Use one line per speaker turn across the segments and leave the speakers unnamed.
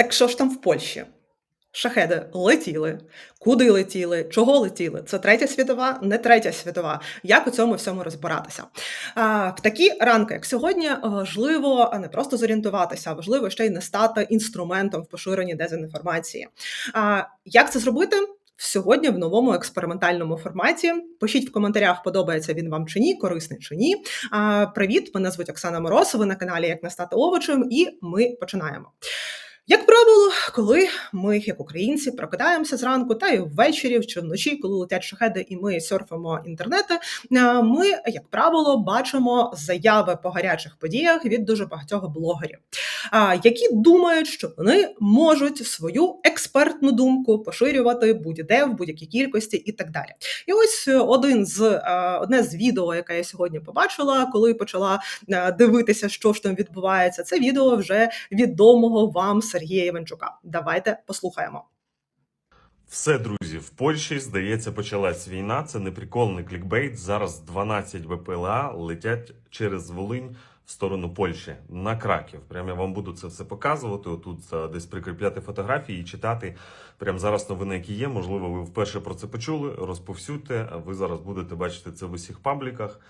Так що ж там в Польщі? Шахеди летіли, куди летіли, чого летіли? Це третя світова, не третя світова. Як у цьому всьому розбиратися? А, В такі ранки, як сьогодні, важливо не просто зорієнтуватися, а важливо ще й не стати інструментом в поширенні дезінформації. А, Як це зробити? Сьогодні в новому експериментальному форматі. Пишіть в коментарях, подобається він вам чи ні, корисний чи ні. А, Привіт, мене звуть Оксана Моросова на каналі Як не стати овочем, і ми починаємо. Як правило, коли ми, як українці, прокидаємося зранку, та й ввечері чи вночі, коли летять шахеди, і ми серфимо інтернети, е, ми, як правило, бачимо заяви по гарячих подіях від дуже багатьох блогерів, які думають, що вони можуть свою експертну думку поширювати будь-де в будь-якій кількості і так далі. І ось один з е, одне з відео, яке я сьогодні побачила, коли почала е, дивитися, що ж там відбувається, це відео вже відомого вам Сергія Іванчука. Давайте послухаємо.
Все, друзі, в Польщі здається, почалась війна. Це не прикольний клікбейт. Зараз 12 ВПЛА летять через Волинь в сторону Польщі на Краків. Прямо я вам буду це все показувати. Отут десь прикріпляти фотографії і читати. Прямо зараз новини, які є. Можливо, ви вперше про це почули. Розповсюдьте. Ви зараз будете бачити це в усіх пабліках.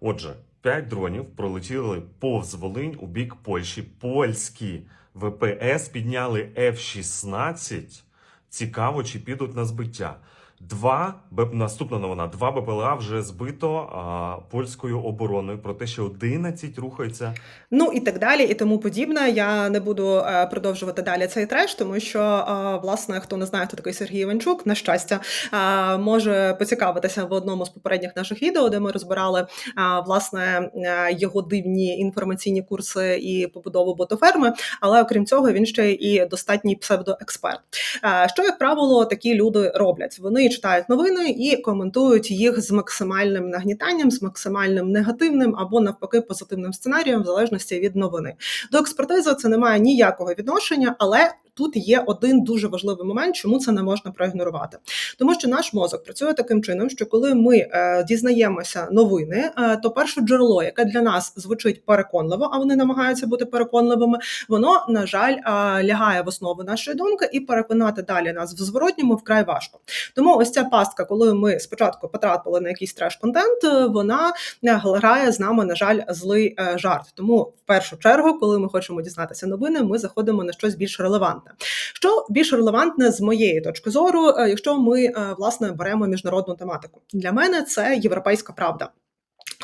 Отже, 5 дронів пролетіли повз Волинь у бік Польщі. Польські ВПС підняли F-16. Цікаво, чи підуть на збиття. Два наступна новина. Два БПЛА вже збито а, польською обороною про те, що 11 рухаються.
Ну і так далі, і тому подібне. Я не буду е, продовжувати далі цей треш, тому що а, власне хто не знає, хто такий Сергій Іванчук, на щастя, а, може поцікавитися в одному з попередніх наших відео, де ми розбирали а, власне е, його дивні інформаційні курси і побудову ботоферми. Але окрім цього, він ще і достатній псевдоексперт. А, що як правило такі люди роблять? Вони читають новини і коментують їх з максимальним нагнітанням, з максимальним негативним або навпаки позитивним сценарієм, в залежності від новини. До експертизи це не має ніякого відношення, але тут є один дуже важливий момент, чому це не можна проігнорувати, тому що наш мозок працює таким чином, що коли ми е, дізнаємося новини, е, то перше джерело, яке для нас звучить переконливо, а вони намагаються бути переконливими, воно на жаль е, лягає в основу нашої думки, і переконати далі нас в зворотньому вкрай важко. Тому ось ця пастка, коли ми спочатку потрапили на якийсь треш-контент, е, вона грає з нами, на жаль, злий жарт. Тому в першу чергу, коли ми хочемо дізнатися новини, ми заходимо на щось більш релевантне релевантне. Що більш релевантне з моєї точки зору, е, якщо ми е, власне беремо міжнародну тематику, для мене це європейська правда.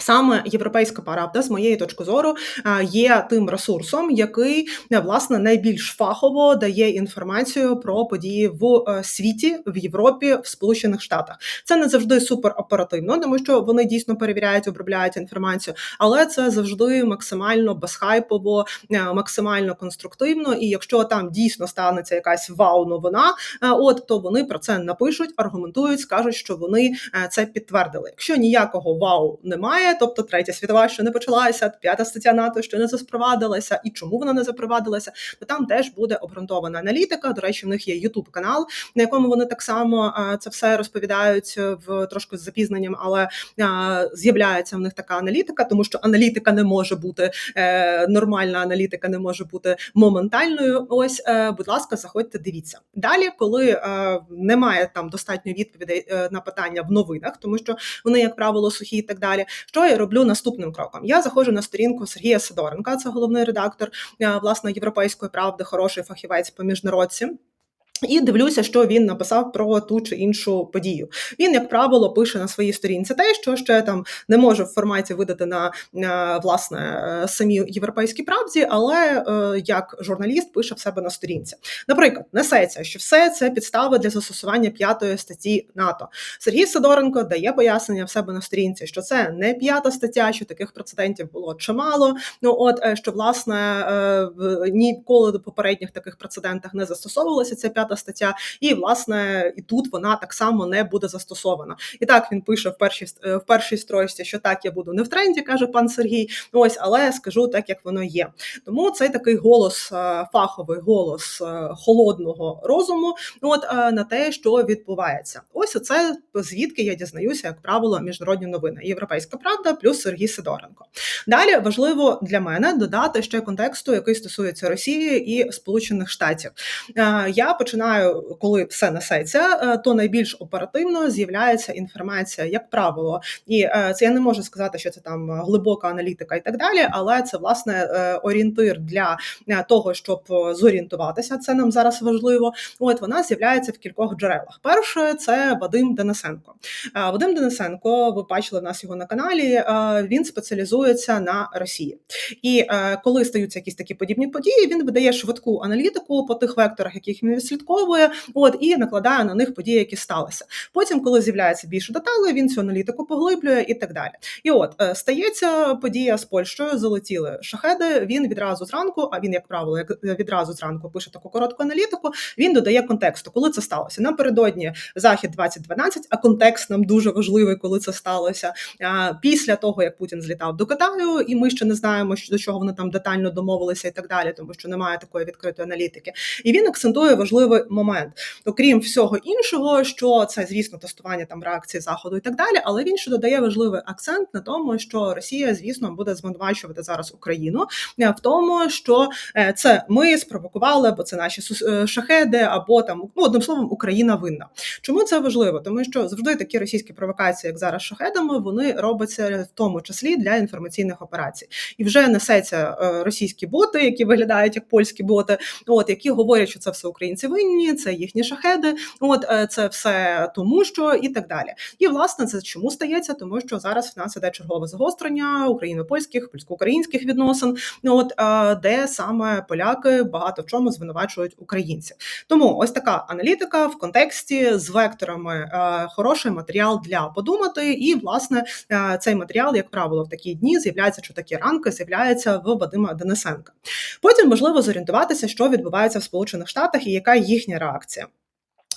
Саме європейська правда, з моєї точки зору, є тим ресурсом, який власне найбільш фахово дає інформацію про події в е, світі, в Європі, в Сполучених Штатах. Це не завжди супер оперативно, тому що вони дійсно перевіряють, обробляють інформацію, але це завжди максимально безхайпово, е, максимально конструктивно. І якщо там дійсно станеться якась вау-новина, е, от то вони про це напишуть, аргументують, скажуть, що вони це підтвердили. Якщо ніякого вау немає тобто третя світова, що не почалася, п'ята стаття НАТО, що не запровадилася, і чому вона не запровадилася, то там теж буде обґрунтована аналітика. До речі, в них є youtube канал, на якому вони так само це все розповідають в трошки з запізненням, але з'являється в них така аналітика, тому що аналітика не може бути е, нормальна аналітика, не може бути моментальною. Ось, е, будь ласка, заходьте, дивіться. Далі, коли е, немає там достатньо відповідей на питання в новинах, тому що вони, як правило, сухі і так далі. Що я роблю наступним кроком? Я заходжу на сторінку Сергія Сидоренка, це головний редактор е, власне європейської правди, хороший фахівець по міжнародці. І дивлюся, що він написав про ту чи іншу подію. Він, як правило, пише на своїй сторінці те, що ще там не може в форматі видати на, власне самій європейській правді, але е, як журналіст пише в себе на сторінці. Наприклад, несеться, що все це підстави для застосування п'ятої статті НАТО. Сергій Сидоренко дає пояснення в себе на сторінці, що це не п'ята стаття, що таких прецедентів було чимало. Ну от е, що власне е, ніколи до попередніх таких прецедентах не застосовувалася ця п'ята 25 стаття, і власне і тут вона так само не буде застосована. І так він пише в першій е, в першій строчці, що так я буду не в тренді, каже пан Сергій. Ось, але скажу так, як воно є. Тому цей такий голос, е, фаховий голос е, холодного розуму, от на те, що відбувається. Ось оце звідки я дізнаюся, як правило, міжнародні новини. Європейська правда плюс Сергій Сидоренко. Далі важливо для мене додати ще контексту, який стосується Росії і Сполучених Штатів. Я починаю, коли все несеться, то найбільш оперативно з'являється інформація, як правило, і е, це я не можу сказати, що це там глибока аналітика і так далі, але це власне е, орієнтир для е, того, щоб зорієнтуватися. Це нам зараз важливо. От вона з'являється в кількох джерелах. Перше це Вадим Денисенко. Вадим Денисенко, ви бачили в нас його на каналі. Він спеціалізується на Росії. І коли стаються якісь такі подібні події, він видає швидку аналітику по тих векторах, яких він відслідковує, от і накладає на них події, які сталися. Потім, коли з'являється більше деталей, він цю аналітику поглиблює і так далі. І от е, стається подія з Польщею, залетіли шахеди. Він відразу зранку, а він, як правило, як відразу зранку пише таку коротку аналітику. Він додає контексту, коли це сталося. Напередодні захід 2012, а контекст нам дуже важливий, коли це сталося. Після того як Путін злітав до Китаю, і ми ще не знаємо, до чого вони там детально домовилися, і так далі, тому що немає такої відкритої аналітики. І він акцентує важливий момент. Окрім всього іншого, що це, звісно, тестування там реакції заходу і так далі. Але він ще додає важливий акцент на тому, що Росія, звісно, буде звинувачувати зараз Україну е, в тому, що е, це ми спровокували, бо це наші е, шахеди, або там ну одним словом, Україна винна. Чому це важливо? Тому що завжди такі російські провокації, як зараз шахедами, вони робляться в тому числі для інформаційних операцій. І вже несеться російські боти, які виглядають як польські боти, от які говорять, що це все українці винні, це їхні шахеди, от е, це все тому, що і так далі. І власне це чому стається? Тому що зараз в нас іде чергове загострення україно-польських, польсько-українських відносин, от е, де саме поляки багато в чому звинувачують українців. Тому ось така аналітика в контексті з векторами е, хороший матеріал для подумати. І власне цей матеріал, як правило, в такі дні з'являється, що такі ранки з'являється в Вадима Денисенка. Потім важливо зорієнтуватися, що відбувається в Сполучених Штатах і яка їхня реакція.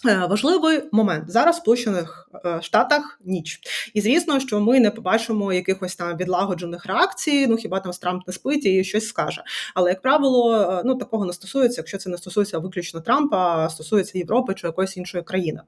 Е, Важливий момент зараз в Сполучених е, Штатах ніч, і звісно, що ми не побачимо якихось там відлагоджених реакцій. Ну хіба там Трамп не спить і щось скаже. Але як правило, е, ну такого не стосується, якщо це не стосується виключно Трампа, а стосується Європи чи якоїсь іншої країни.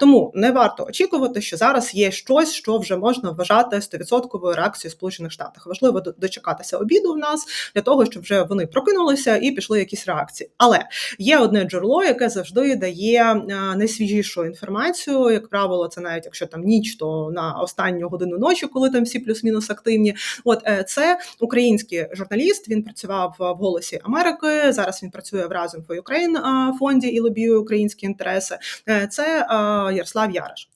Тому не варто очікувати, що зараз є щось, що вже можна вважати 100% реакцією Сполучених Штатах. Важливо дочекатися обіду в нас для того, щоб вже вони прокинулися і пішли якісь реакції. Але є одне джерело, яке завжди дає найсвіжішу інформацію. Як правило, це навіть якщо там ніч, то на останню годину ночі, коли там всі плюс-мінус активні. От е, це український журналіст. Він працював в голосі Америки. Зараз він працює в Разом Ukraine е, фонді і лобіює українські інтереси. Е, Це Ярослав Яриш.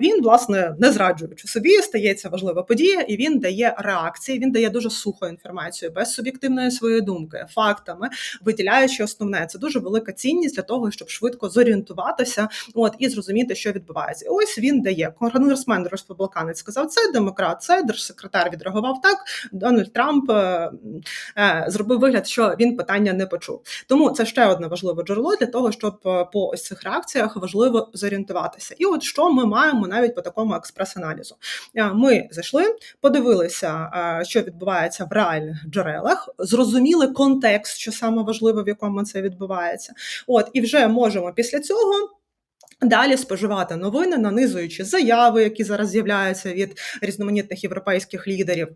Він, власне, не зраджуючи собі, стається важлива подія, і він дає реакції. Він дає дуже суху інформацію, без суб'єктивної своєї думки, фактами, виділяючи основне. Це дуже велика цінність для того, щоб швидко зорієнтуватися, от і зрозуміти, що відбувається. І ось він дає конгресмен республіканець сказав це, демократ, це держсекретар відреагував так. Дональд Трамп е, е, зробив вигляд, що він питання не почув. Тому це ще одне важливе джерело для того, щоб е, по ось цих реакціях важливо зорієнтуватися. І от що ми маємо навіть по такому експрес-аналізу. Е, Ми зайшли, подивилися, е, що відбувається в реальних джерелах, зрозуміли контекст, що саме важливе, в якому це відбувається. От і вже можемо після цього. Далі споживати новини, нанизуючи заяви, які зараз з'являються від різноманітних європейських лідерів.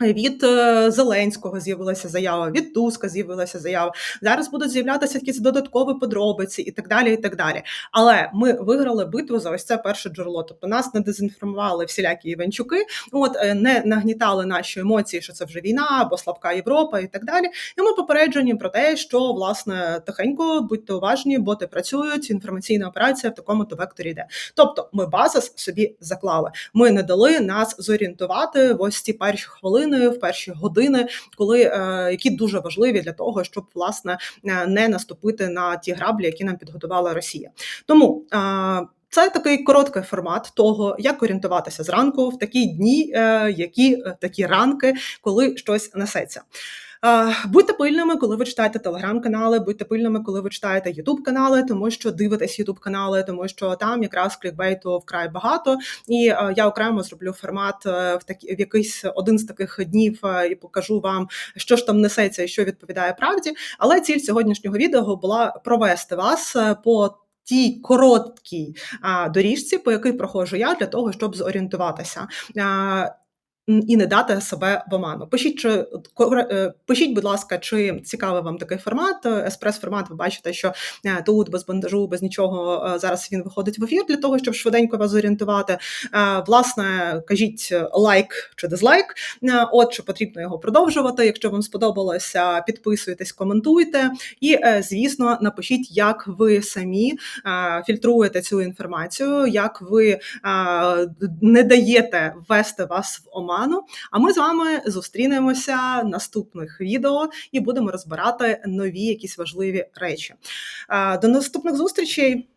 Від е, Зеленського з'явилася заява, від Туска з'явилася заява. Зараз будуть з'являтися якісь додаткові подробиці і так далі. і так далі. Але ми виграли битву за ось це перше джерело. Тобто нас не дезінформували всілякі Іванчуки, от е, не нагнітали наші емоції, що це вже війна або слабка Європа і так далі. І ми попереджені про те, що власне тихенько будьте уважні, боти працюють. Інформаційна операція в такому то векторі йде. Тобто, ми базис собі заклали. Ми не дали нас зорієнтувати в ось ці перші хвилини, в перші години, коли е, які дуже важливі для того, щоб власне е, не наступити на ті граблі, які нам підготувала Росія. Тому. Е, це такий короткий формат того, як орієнтуватися зранку в такі дні, які такі ранки, коли щось несеться. Будьте пильними, коли ви читаєте телеграм-канали, будьте пильними, коли ви читаєте Ютуб-канали, тому що дивитесь Ютуб-канали, тому що там якраз клікбейту вкрай багато. І е, я окремо зроблю формат е, в такі в якийсь один з таких днів е, і покажу вам, що ж там несеться і що відповідає правді. Але ціль сьогоднішнього відео була провести вас по тій короткій а, доріжці, по якій проходжу я, для того, щоб зорієнтуватися. А, і не дати себе в оману. Пишіть, чи е, пишіть, будь ласка, чи цікавий вам такий формат. Е, Еспрес-формат, ви бачите, що е, тут без бандажу, без нічого зараз він виходить в ефір для того, щоб швиденько вас зорієнтувати. Е, Власне, кажіть лайк чи дизлайк. От що потрібно його продовжувати. Якщо вам сподобалося, підписуйтесь, коментуйте. І, звісно, напишіть, як ви самі фільтруєте цю інформацію, як ви не даєте ввести вас в оману. А ми з вами зустрінемося в наступних відео і будемо розбирати нові якісь важливі речі. Е, До наступних зустрічей.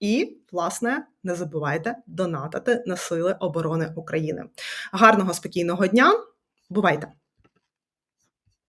І, власне, не забувайте донатити на Сили оборони України. Гарного спокійного дня! Бувайте!